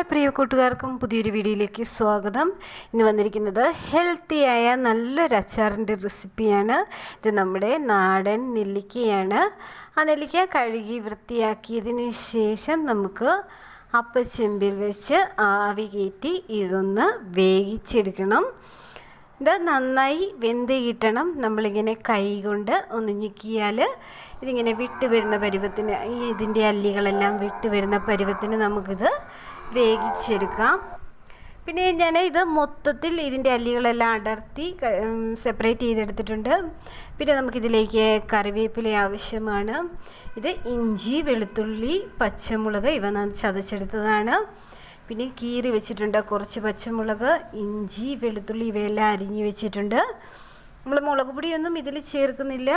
എല്ലാ പ്രിയ കൂട്ടുകാർക്കും പുതിയൊരു വീഡിയോയിലേക്ക് സ്വാഗതം. ഇന്ന് വന്നിരിക്കുന്നത് ഹെൽത്തിയായ നല്ലൊരു അച്ചാറിന്റെ റെസിപ്പിയാണ് ഇത് നമ്മുടെ നാടൻ നെല്ലിക്കയാണ്. ആ നെല്ലിക്ക കഴുകി വൃത്തിയാക്കിയതിന് ശേഷം നമുക്ക് അപ്പച്ചെമ്പിൽ വെച്ച് ആവി കയറ്റി ഇതൊന്ന് വേവിച്ചെടുക്കണം. ഇത് നന്നായി വെന്ത് കിട്ടണം. നമ്മളിങ്ങനെ കൈ കൊണ്ട് ഒന്ന് ഞെക്കിയാൽ ഇതിങ്ങനെ വിട്ട് വരുന്ന പരുവത്തിന് ഇതിന്റെ അല്ലികളെല്ലാം വിട്ട് വരുന്ന പരുവത്തിന് നമുക്കിത് വേവിച്ചെടുക്കാം. പിന്നെ ഞാൻ ഇത് മൊത്തത്തിൽ ഇതിന്റെ അല്ലികളെല്ലാം അടർത്തി സെപ്പറേറ്റ് ചെയ്തെടുത്തിട്ടുണ്ട്. പിന്നെ നമുക്കിതിലേക്ക് കറിവേപ്പില ആവശ്യമാണ്. ഇത് ഇഞ്ചി വെളുത്തുള്ളി പച്ചമുളക് ഇവ ചതച്ചെടുത്തതാണ്. പിന്നെ കീറി വെച്ചിട്ടുണ്ട് കുറച്ച് പച്ചമുളക് ഇഞ്ചി വെളുത്തുള്ളി ഇവയെല്ലാം അരിഞ്ഞു വെച്ചിട്ടുണ്ട്. നമ്മൾ മുളക് പൊടിയൊന്നും ഇതിൽ ചേർക്കുന്നില്ല.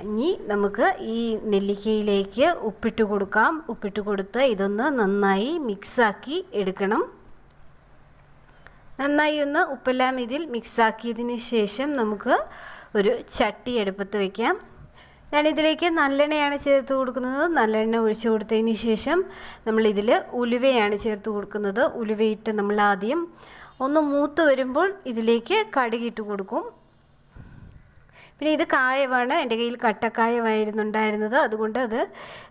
ഇനി നമുക്ക് ഈ നെല്ലിക്കയിലേക്ക് ഉപ്പിട്ട് കൊടുക്കാം. ഉപ്പിട്ട് കൊടുത്ത് ഇതൊന്ന് നന്നായി മിക്സാക്കി എടുക്കണം. നന്നായി ഒന്ന് ഉപ്പെല്ലാം ഇതിൽ മിക്സാക്കിയതിന് ശേഷം നമുക്ക് ഒരു ചട്ടി എടുപ്പത്ത് വയ്ക്കാം ഞാനിതിലേക്ക് നല്ലെണ്ണയാണ് ചേർത്ത് കൊടുക്കുന്നത്. നല്ലെണ്ണ ഒഴിച്ചു കൊടുത്തതിന് ശേഷം നമ്മളിതിൽ ഉലുവയാണ് ചേർത്ത് കൊടുക്കുന്നത്. ഉലുവയിട്ട് നമ്മൾ ആദ്യം ഒന്ന് മൂത്ത് വരുമ്പോൾ ഇതിലേക്ക് കടുകിട്ട് കൊടുക്കും. പിന്നെ ഇത് കായമാണ് എന്റെ കയ്യിൽ കട്ടക്കായമായിരുന്നുണ്ടായിരുന്നത്. അതുകൊണ്ട് അത്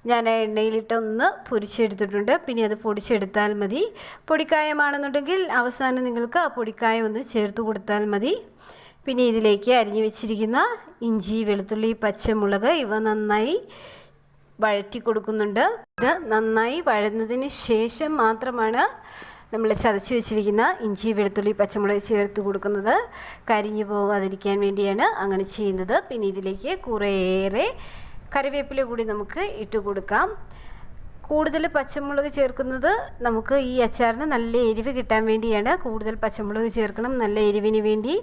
ഞാൻ എണ്ണയിലിട്ടൊന്ന് പൊരിച്ചെടുത്തിട്ടുണ്ട് പിന്നെ അത് പൊടിച്ചെടുത്താൽ മതി. പൊടിക്കായമാണെന്നുണ്ടെങ്കിൽ അവസാനം നിങ്ങൾക്ക് ആ പൊടിക്കായം ഒന്ന് ചേർത്ത് കൊടുത്താൽ മതി. പിന്നെ ഇതിലേക്ക് അരിഞ്ഞു വെച്ചിരിക്കുന്ന ഇഞ്ചി വെളുത്തുള്ളി പച്ചമുളക് ഇവ നന്നായി വഴറ്റി കൊടുക്കുന്നുണ്ട്. ഇത് നന്നായി വഴന്നതിന് ശേഷം മാത്രമാണ് നമ്മൾ ചതച്ച് വെച്ചിരിക്കുന്ന ഇഞ്ചി വെളുത്തുള്ളി പച്ചമുളക് ചേർത്ത് കൊടുക്കുന്നത് കരിഞ്ഞു പോകാതിരിക്കാൻ വേണ്ടിയാണ് അങ്ങനെ ചെയ്യുന്നത്. പിന്നെ ഇതിലേക്ക് കുറേയേറെ കറിവേപ്പില കൂടി നമുക്ക് ഇട്ട് കൊടുക്കാം. കൂടുതൽ പച്ചമുളക് ചേർക്കുന്നത് നമുക്ക് ഈ അച്ചാറിന് നല്ല എരിവ് കിട്ടാൻ വേണ്ടിയാണ്. കൂടുതൽ പച്ചമുളക് ചേർക്കണം നല്ല എരിവിന് വേണ്ടി.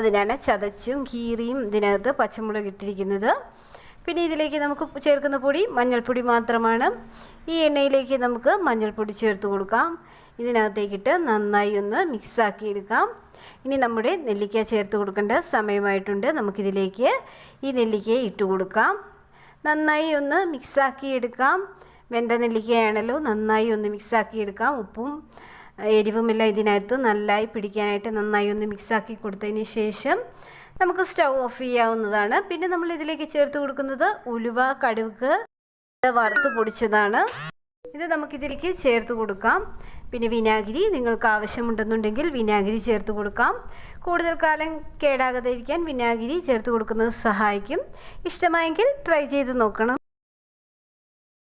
അതിനാണ് ചതച്ചും കീറിയും ഇതിനകത്ത് പച്ചമുളക് ഇട്ടിരിക്കുന്നത്. പിന്നെ ഇതിലേക്ക് നമുക്ക് ചേർക്കുന്ന പൊടി മഞ്ഞൾപ്പൊടി മാത്രമാണ്. ഈ എണ്ണയിലേക്ക് നമുക്ക് മഞ്ഞൾപ്പൊടി ചേർത്ത് കൊടുക്കാം. ഇതിനകത്തേക്കിട്ട് നന്നായി ഒന്ന് മിക്സാക്കി എടുക്കാം ഇനി നമ്മുടെ നെല്ലിക്ക ചേർത്ത് കൊടുക്കേണ്ട സമയമായിട്ടുണ്ട്. നമുക്കിതിലേക്ക് ഈ നെല്ലിക്കയെ ഇട്ട് കൊടുക്കാം. നന്നായി ഒന്ന് മിക്സാക്കി എടുക്കാം വെന്ത നെല്ലിക്കയാണല്ലോ നന്നായി ഒന്ന് മിക്സാക്കി എടുക്കാം ഉപ്പും എരിവുമെല്ലാം ഇതിനകത്ത് നന്നായി പിടിക്കാനായിട്ട് നന്നായി ഒന്ന് മിക്സാക്കി കൊടുത്തതിന് ശേഷം നമുക്ക് സ്റ്റൗ ഓഫ് ചെയ്യാവുന്നതാണ്. പിന്നെ നമ്മൾ ഇതിലേക്ക് ചേർത്ത് കൊടുക്കുന്നത് ഉലുവ കടുക് വറുത്ത് പൊടിച്ചതാണ്. ഇത് നമുക്കിതിലേക്ക് ചേർത്ത് കൊടുക്കാം. പിന്നെ വിനാഗിരി നിങ്ങൾക്ക് ആവശ്യമുണ്ടെന്നുണ്ടെങ്കിൽ വിനാഗിരി ചേർത്ത് കൊടുക്കാം. കൂടുതൽ കാലം കേടാകാതെ ഇരിക്കാൻ വിനാഗിരി ചേർത്ത് കൊടുക്കുന്നത് സഹായിക്കും. ഇഷ്ടമായെങ്കിൽ ട്രൈ ചെയ്ത് നോക്കണം.